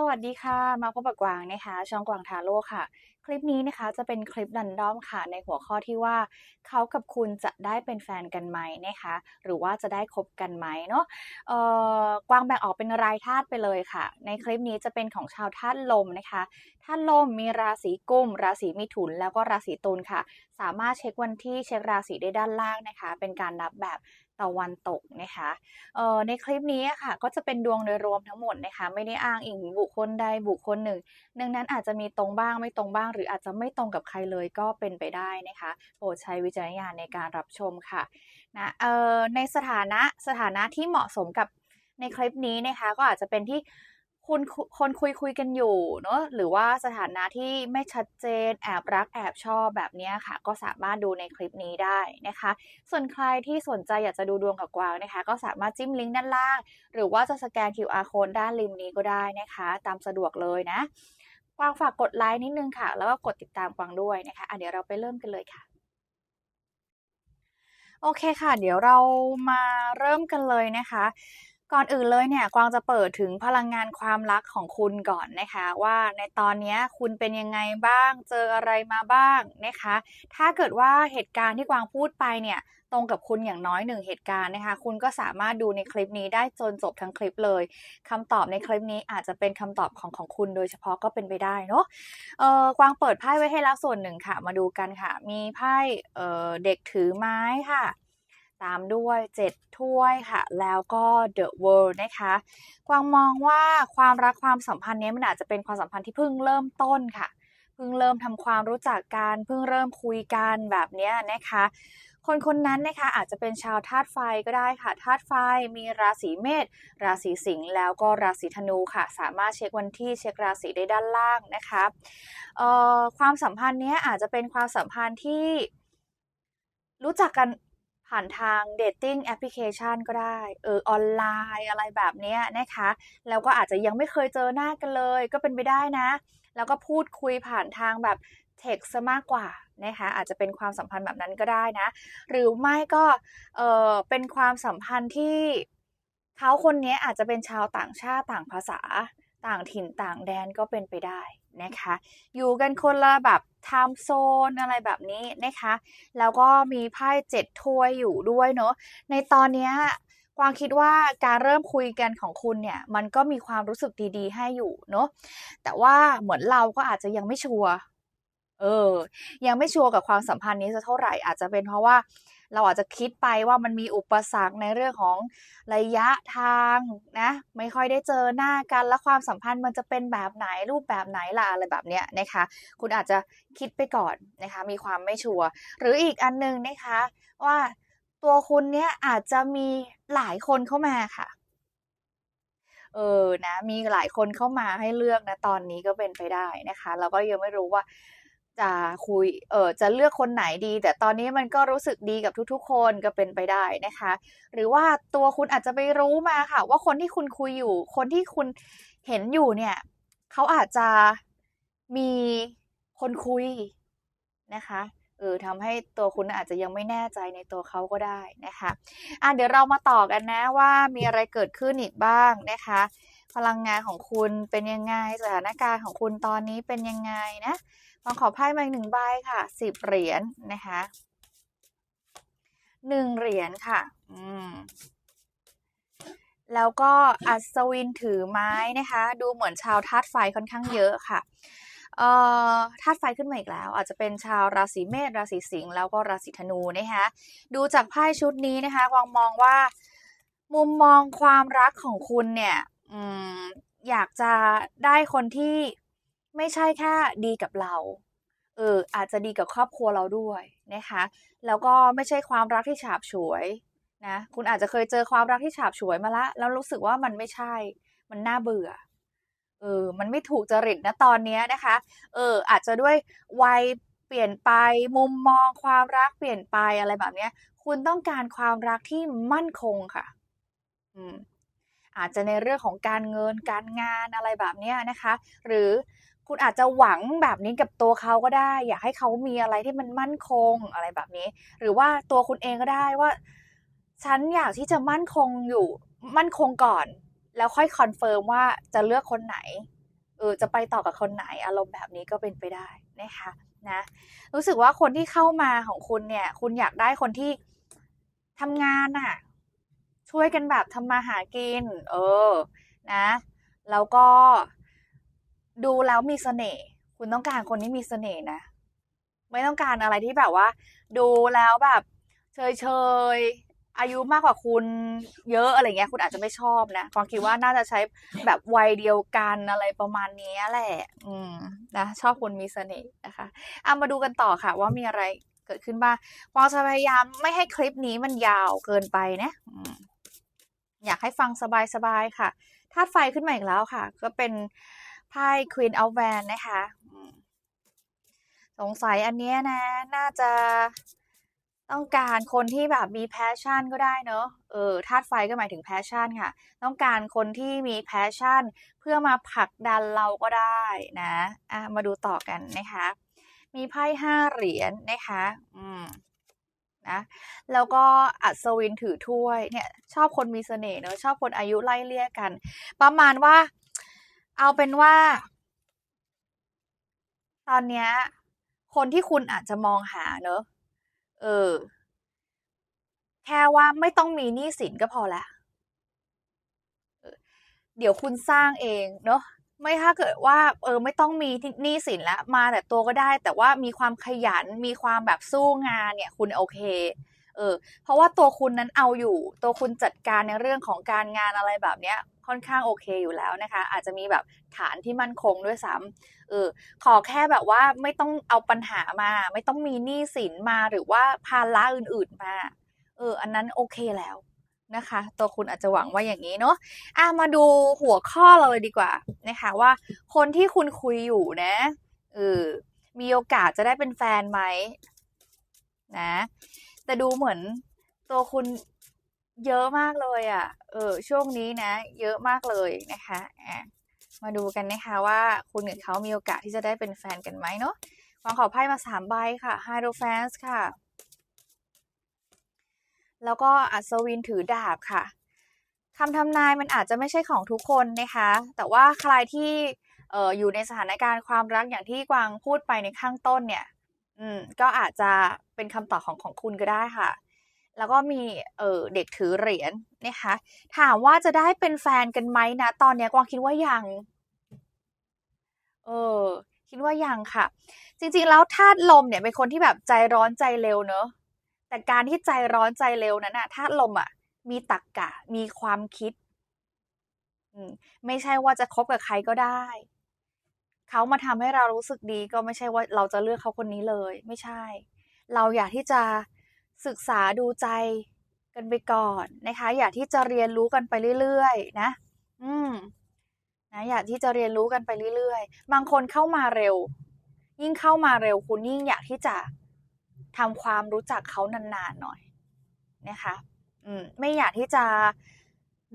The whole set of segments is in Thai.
สวัสดีค่ะ มาพบกับกวางนะคะ ช่องกวางทาโร่ค่ะ คลิปนี้นะคะจะเป็นคลิปรันดอมค่ะ ในหัวข้อที่ว่าเขากับคุณจะได้เป็นแฟนกันไหมนะคะ หรือว่าจะได้คบกันไหมเนาะเอ่อกวางแบ่งออกเป็นรายธาตุไปเลยค่ะ ในคลิปนี้จะเป็นของชาวธาตุลมนะคะธาตุลมมีราศีกุม ราศีมิถุน แล้วก็ราศีตุลค่ะ สามารถเช็ควันที่เช็คราศีได้ด้านล่างนะคะ เป็นการนับแบบ ตะวันตกนะคะเอ่อในคลิปนี้ค่ะ ก็จะเป็นดวงโดยรวมทั้งหมดนะคะ ไม่ได้อ้างอิงบุคคลใดบุคคลหนึ่ง ดังนั้นอาจจะมีตรงบ้างไม่ตรงบ้าง หรืออาจจะไม่ตรงกับใครเลยก็เป็นไปได้นะคะโปรดใช้วิจารณญาณในการรับชมค่ะนะเอ่อในสถานะสถานะที่เหมาะสมกับในคลิปนี้นะคะ ก็อาจจะเป็นที่ คุณคนคุยคุยกันอยู่เนอะหรือว่าสถานะที่ไม่ชัดเจนแอบรักแอบชอบแบบนี้ค่ะ ก็สามารถดูในคลิปนี้ได้นะคะ ส่วนใครที่สนใจอยากจะดูดวงกับกวางนะคะ ก็สามารถจิ้มลิงก์ด้านล่าง หรือว่าจะสแกน QR code ด้านริมนี้ก็ได้นะคะ ตามสะดวกเลยนะ กวางฝากกดไลค์นิดนึงค่ะ แล้วก็กดติดตามกวางด้วยนะคะอะเดี๋ยวเราไปเริ่มกันเลยค่ะโอเคค่ะ เดี๋ยวเรามาเริ่มกันเลยนะคะ ก่อนอื่นเลยเนี่ยกวางจะเปิดถึงพลังงานความรักของคุณก่อนนะคะ ว่าในตอนนี้คุณเป็นยังไงบ้าง เจออะไรมาบ้างนะคะ ถ้าเกิดว่าเหตุการณ์ที่กวางพูดไปเนี่ยตรงกับคุณอย่างน้อยหนึ่งเหตุการณ์นะคะ คุณก็สามารถดูในคลิปนี้ได้จนจบทั้งคลิปเลยคำตอบในคลิปนี้อาจจะเป็นคำตอบของของคุณโดยเฉพาะก็เป็นไปได้เนาะเออกวางเปิดไพ่ไว้ให้แล้วส่วนหนึ่งค่ะ มาดูกันค่ะ มีไพ่เออเด็กถือไม้ค่ะ ตามด้วย 7 ถ้วยค่ะ แล้วก็ The World นะคะ กวางมองว่าความรักความสัมพันธ์นี้มันอาจจะเป็นความสัมพันธ์ที่เพิ่งเริ่มต้นค่ะ เพิ่งเริ่มทำความรู้จักกัน เพิ่งเริ่มคุยกันแบบนี้นะคะ คนคนนั้นนะคะอาจจะเป็นชาวธาตุไฟก็ได้ค่ะ ธาตุไฟมีราศีเมษ ราศีสิงห์ แล้วก็ราศีธนูค่ะ สามารถเช็ควันที่เช็คราศีได้ด้านล่างนะคะเอ่อความสัมพันธ์นี้อาจจะเป็นความสัมพันธ์ที่รู้จักกัน ผ่านทางเดทติ้งแอปพลิเคชันก็ได้ เออออนไลน์อะไรแบบนี้นะคะ แล้วก็อาจจะยังไม่เคยเจอหน้ากันเลย ก็เป็นไปได้นะ แล้วก็พูดคุยผ่านทางแบบเท็กซ์มากกว่านะคะอาจจะเป็นความสัมพันธ์แบบนั้นก็ได้นะ หรือไม่ก็เออเป็นความสัมพันธ์ที่เขาคนนี้อาจจะเป็นชาวต่างชาติต่างภาษา ต่างถิ่นต่างแดนก็เป็นไปได้นะคะ อยู่กันคนละแบบไทม์โซนอะไรแบบนี้นะคะ แล้วก็มีไพ่เจ็ดถ้วยอยู่ด้วยเนาะในตอนนี้กวางคิดว่าการเริ่มคุยกันของคุณเนี่ยมันก็มีความรู้สึกดีๆ ให้อยู่เนาะแต่ว่าเหมือนเราก็อาจจะยังไม่ชัวร์ เออ ยังไม่ชัวร์กับความสัมพันธ์นี้จะเท่าไหร่อาจจะเป็นเพราะว่าเราอาจจะคิดไปว่ามันมีอุปสรรคในเรื่องของระยะทางนะ ไม่ค่อยได้เจอหน้ากัน แล้วความสัมพันธ์มันจะเป็นแบบไหนรูปแบบไหนล่ะอะไรแบบเนี้ยนะคะ คุณอาจจะคิดไปก่อนนะคะ มีความไม่ชัวร์หรืออีกอันนึงนะคะ ว่าตัวคุณเนี้ยอาจจะมีหลายคนเข้ามาค่ะ เออนะ มีหลายคนเข้ามาให้เลือกนะตอนนี้ก็เป็นไปได้นะคะ แล้วก็ยังไม่รู้ว่า จะคุย เออจะเลือกคนไหนดี แต่ตอนนี้มันก็รู้สึกดีกับทุกๆ คนก็เป็นไปได้นะคะ หรือว่าตัวคุณอาจจะไปรู้มาค่ะ ว่าคนที่คุณคุยอยู่ คนที่คุณเห็นอยู่เนี่ย เขาอาจจะมีคนคุยนะคะ เออทำให้ตัวคุณอาจจะยังไม่แน่ใจในตัวเขาก็ได้นะคะ อะเดี๋ยวเรามาต่อกันนะว่ามีอะไรเกิดขึ้นอีกบ้างนะคะ พลังงานของคุณเป็นยังไง สถานการณ์ของคุณตอนนี้เป็นยังไงนะ ลองขอไพ่มาอีกหนึ่งใบค่ะสิบเหรียญนนะคะหนึ่งเหรียญค่ะ อืมแล้วก็อัศวินถือไม้นะคะ ดูเหมือนชาวธาตุไฟค่อนข้างเยอะค่ะเอ่อธาตุไฟขึ้นมาอีกแล้ว อาจจะเป็นชาวราศีเมษราศีสิงห์แล้วก็ราศีธนูนะคะดูจากไพ่ชุดนี้นะคะวางมองว่า มุมมองความรักของคุณเนี่ยอืมอยากจะได้คนที่ ไม่ใช่แค่ดีกับเรา เอออาจจะดีกับครอบครัวเราด้วยนะคะ แล้วก็ไม่ใช่ความรักที่ฉาบฉวยนะ คุณอาจจะเคยเจอความรักที่ฉาบฉวยมาละ แล้วรู้สึกว่ามันไม่ใช่ มันน่าเบื่อ เออ มันไม่ถูกจริตนะตอนนี้นะคะ เออ อาจจะด้วยวัยเปลี่ยนไป มุมมองความรักเปลี่ยนไปอะไรแบบนี้ คุณต้องการความรักที่มั่นคงค่ะ อืมอาจจะในเรื่องของการเงินการงานอะไรแบบนี้นะคะ หรือ คุณอาจจะหวังแบบนี้กับตัวเขาก็ได้ อยากให้เขามีอะไรที่มันมั่นคงอะไรแบบนี้ หรือว่าตัวคุณเองก็ได้ว่า ฉันอยากที่จะมั่นคงอยู่มั่นคงก่อน แล้วค่อยคอนเฟิร์มว่าจะเลือกคนไหนเออจะไปต่อกับคนไหนอารมณ์แบบนี้ก็เป็นไปได้นะคะนะรู้สึกว่าคนที่เข้ามาของคุณเนี่ย คุณอยากได้คนที่ทำงานน่ะ ช่วยกันแบบทำมาหากิน เออ นะ แล้วก็ ดูแล้วมีเสน่ห์คุณต้องการคนที่มีเสน่ห์นะ ไม่ต้องการอะไรที่แบบว่า ดูแล้วแบบเฉยเฉยอายุมากกว่าคุณเยอะอะไรเงี้ย คุณอาจจะไม่ชอบนะฟังคิดว่าน่าจะใช้แบบวัยเดียวกันอะไรประมาณนี้แหละ อืมนะชอบคนมีเสน่ห์นะคะเอามาดูกันต่อค่ะ ว่ามีอะไรเกิดขึ้นบ้างฟองจะพยายามไม่ให้คลิปนี้มันยาวเกินไปนะออยากให้ฟังสบายๆค่ะธาตุไฟขึ้นมาอีกแล้วค่ะ ก็เป็น ไพ่ Queen of w a n นะคะสงสัยอันเนี้ยนะ น่าจะต้องการคนที่แบบมีแพชชั่นก็ได้เนอะเออธาตุไฟก็หมายถึงแพชชั่นค่ะ ต้องการคนที่มีแพชชั่น เพื่อมาผลักดันเราก็ได้นะอะมาดูต่อกันนะคะ มีไพ่ห้าเหรียญนะคะ อืมนะแล้วก็อัศวินถือถ้วยเนี่ย ชอบคนมีเสน่ห์เนอะชอบคนอายุไล่เลี่ยกัน ประมาณว่า เอาเป็นว่า ตอนเนี้ย คนที่คุณอาจจะมองหาเนอะเออ แค่ว่าไม่ต้องมีหนี้สินก็พอแล้วเดี๋ยวคุณสร้างเองเนอะไม่ถ้าเกิดว่า เออ ไม่ต้องมีหนี้สินแล้วมาแต่ตัวก็ได้ แต่ว่ามีความขยันมีความแบบสู้งานเนี่ย คุณโอเค เออ เพราะว่าตัวคุณนั้นเอาอยู่ ตัวคุณจัดการในเรื่องของการงานอะไรแบบเนี้ย ค่อนข้างโอเคอยู่แล้วนะคะ อาจจะมีแบบฐานที่มั่นคงด้วยซ้ำเออขอแค่แบบว่าไม่ต้องเอาปัญหามา ไม่ต้องมีหนี้สินมาหรือว่าภาระอื่นๆมาเอออันนั้นโอเคแล้วนะคะ ตัวคุณอาจจะหวังว่าอย่างนี้เนาะอะมาดูหัวข้อเราเลยดีกว่านะคะว่าคนที่คุณคุยอยู่นะเออมีโอกาสจะได้เป็นแฟนไหมนะ แต่ดูเหมือนตัวคุณ เยอะมากเลยอะ่ะ เออ ช่วงนี้นะ เยอะมากเลยนะคะอะมาดูกันนะคะว่าคุณกับเขามีโอกาสที่จะได้เป็นแฟนกันไหมเนาะวางขอไพ่มาสามใบค่ะ h y r o p h a n t ค่ะ แล้วก็อัศวินถือดาบค่ะคำทำนายมันอาจจะไม่ใช่ของทุกคนนะคะ แต่ว่าใครที่อออยู่ในสถานการณ์ความรักอย่างที่กวางพูดไปในข้างต้นเนี่ย อืม ก็อาจจะเป็นคำตอบของของคุณก็ได้ค่ะ แล้วก็มีเออเด็กถือเหรียญนะคะถามว่าจะได้เป็นแฟนกันไหมนะ ตอนนี้กวางคิดว่ายังเออคิดว่ายังค่ะ จริงๆแล้วธาตุลมเนี่ยเป็นคนที่แบบใจร้อนใจเร็วเนอะแต่การที่ใจร้อนใจเร็วนั้นน่ะธาตุลมอะ มีตรกกะมีความคิดอืมไม่ใช่ว่าจะคบกับใครก็ได้ เขามาทำให้เรารู้สึกดีก็ไม่ใช่ว่าเราจะเลือกเขาคนนี้เลย ไม่ใช่ เราอยากที่จะ ศึกษาดูใจกันไปก่อนนะคะ อยากที่จะเรียนรู้กันไปเรื่อยๆ นะ อืมนะอยากที่จะเรียนรู้กันไปเรื่อยๆ บางคนเข้ามาเร็ว ยิ่งเข้ามาเร็วคุณยิ่งอยากที่จะทำความรู้จักเขานานๆหน่อยนะคะ อืมไม่อยากที่จะ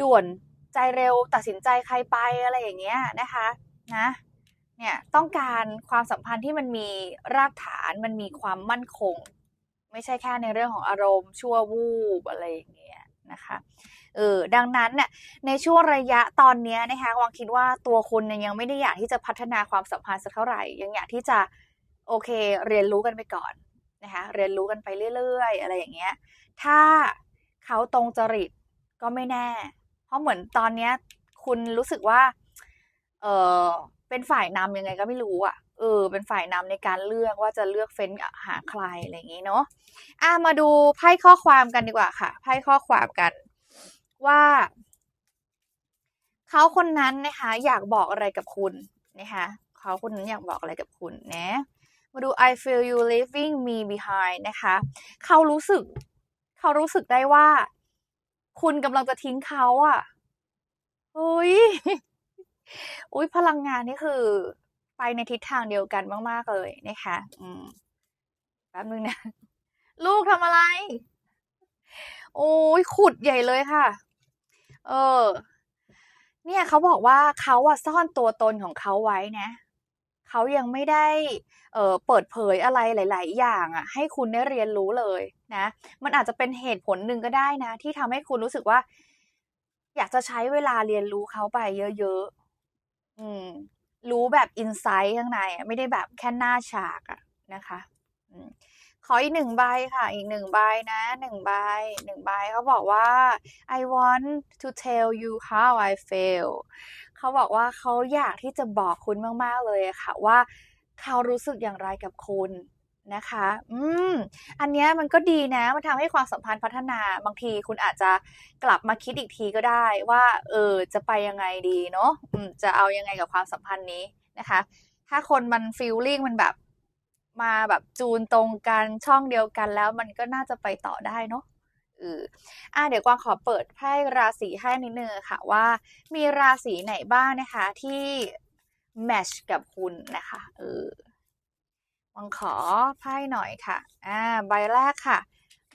ด่วนใจเร็วตัดสินใจใครไปอะไรอย่างเงี้ยนะคะนะเนี่ยต้องการความสัมพันธ์ที่มันมีรากฐานมันมีความมั่นคง ไม่ใช่แค่ในเรื่องของอารมณ์ชั่ววูบอะไรอย่างเงี้ยนะคะเออดังนั้นเนี่ยในช่วงระยะตอนนี้นะคะวางคิดว่าตัวคุณเนี่ยยังไม่ได้อยากที่จะพัฒนาความสัมพันธ์สักเท่าไหร่ ยังอยากที่จะโอเคเรียนรู้กันไปก่อนนะคะเรียนรู้กันไปเรื่อยๆ อะไรอย่างเงี้ย ถ้าเขาตรงจริตก็ไม่แน่ เพราะเหมือนตอนเนี้ยคุณรู้สึกว่า เออเป็นฝ่ายนำยังไงก็ไม่รู้อะ เออเป็นฝ่ายนำในการเลือกว่าจะเลือกเฟ้นหาใครอะไรอย่างงี้เนาะอะมาดูไพ่ข้อความกันดีกว่าค่ะไพ่ข้อความกันว่าเขาคนนั้นนะคะอยากบอกอะไรกับคุณนะคะเขาคนนั้นอยากบอกอะไรกับคุณนะมาดู I feel you leaving me behind นะคะ เขารู้สึก เขารู้สึกได้ว่า คุณกำลังจะทิ้งเขาอะ่ะเฮ้ยอุ้ยพลังงานนี่คือ ไปในทิศทางเดียวกันมาก ๆ เลยนะคะ อืมแป๊บนึงนะ ลูกทำอะไร โอ้ยขุดใหญ่เลยค่ะ เออ เนี่ยเขาบอกว่าเขาอะซ่อนตัวตนของเขาไว้นะเขายังไม่ได้เอ่อเปิดเผยอะไรหลาย ๆ อย่างอะให้คุณได้เรียนรู้เลยนะ มันอาจจะเป็นเหตุผลหนึ่งก็ได้นะ ที่ทำให้คุณรู้สึกว่า อยากจะใช้เวลาเรียนรู้เขาไปเยอะ ๆ อืม แบบอินไซต์ข้างในไม่ได้แบบแค่หน้าฉากอะนะคะขออีกหนึ่งใบค่ะ อีกหนึ่งใบนะหนึ่งใบหนึ่งใบเขาบอกว่า I want to tell you how I feel เขาบอกว่าเขาอยากที่จะบอกคุณมาก ๆ เลยค่ะ ว่าเขารู้สึกอย่างไรกับคุณนะคะ อืม อันนี้มันก็ดีนะ มันทำให้ความสัมพันธ์พัฒนา บางทีคุณอาจจะกลับมาคิดอีกทีก็ได้ว่า เออ จะไปยังไงดีเนาะจะเอายังไงกับความสัมพันธ์นี้ นะคะ ถ้าคนมันฟีลลิ่งมันแบบมาแบบจูนตรงกันช่องเดียวกันแล้วมันก็น่าจะไปต่อได้เนาะเอออะเดี๋ยวกวางขอเปิดไพ่ราศีให้นิดนึงค่ะว่า มีราศีไหนบ้างนะคะที่แมชกับคุณนะคะเออวังขอไพ่หน่อยค่ะ อ่า ใบแรกค่ะ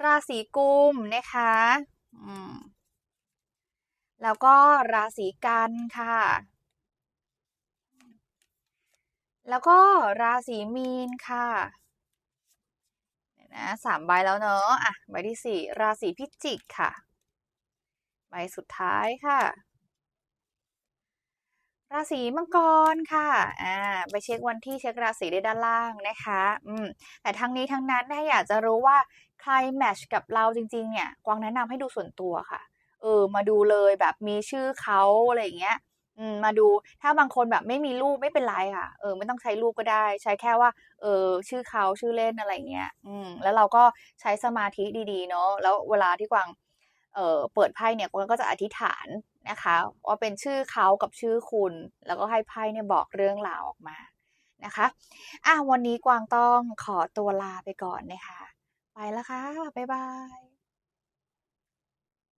ราศีกุมนะคะ อืม แล้วก็ราศีกันค่ะ แล้วก็ราศีมีนค่ะเดี๋ยวนะสามใบแล้วเนอะอะใบที่สี่ราศีพิจิกค่ะ ใบสุดท้ายค่ะ ราศีมังกรค่ะอ่าไปเช็ควันที่เช็คราศีได้ด้านล่างนะคะอืมแต่ทั้งนี้ทั้งนั้นถ้าอยากจะรู้ว่าใครแมทชกับเราจริง ๆ เนี่ยกวางแนะนำให้ดูส่วนตัวค่ะเออมาดูเลยแบบมีชื่อเขาอะไรอย่างเงี้ย มาดูถ้าบางคนแบบไม่มีรูปไม่เป็นไรค่ะ เออไม่ต้องใช้รูปก็ได้ ใช้แค่ว่า เออชื่อเขาชื่อเล่นอะไรเงี้ย อืม แล้วเราก็ใช้สมาธิดีๆ เนาะแล้วเวลาที่กวางเอ่อเปิดไพ่เนี่ยกวางก็จะอธิษฐานนะคะว่าเป็นชื่อเขากับชื่อคุณ แล้วก็ให้ไพ่เนี่ยบอกเรื่องราวออกมานะคะอะวันนี้กวางต้องขอตัวลาไปก่อนนะคะ ไปแล้วค่ะบ๊ายบาย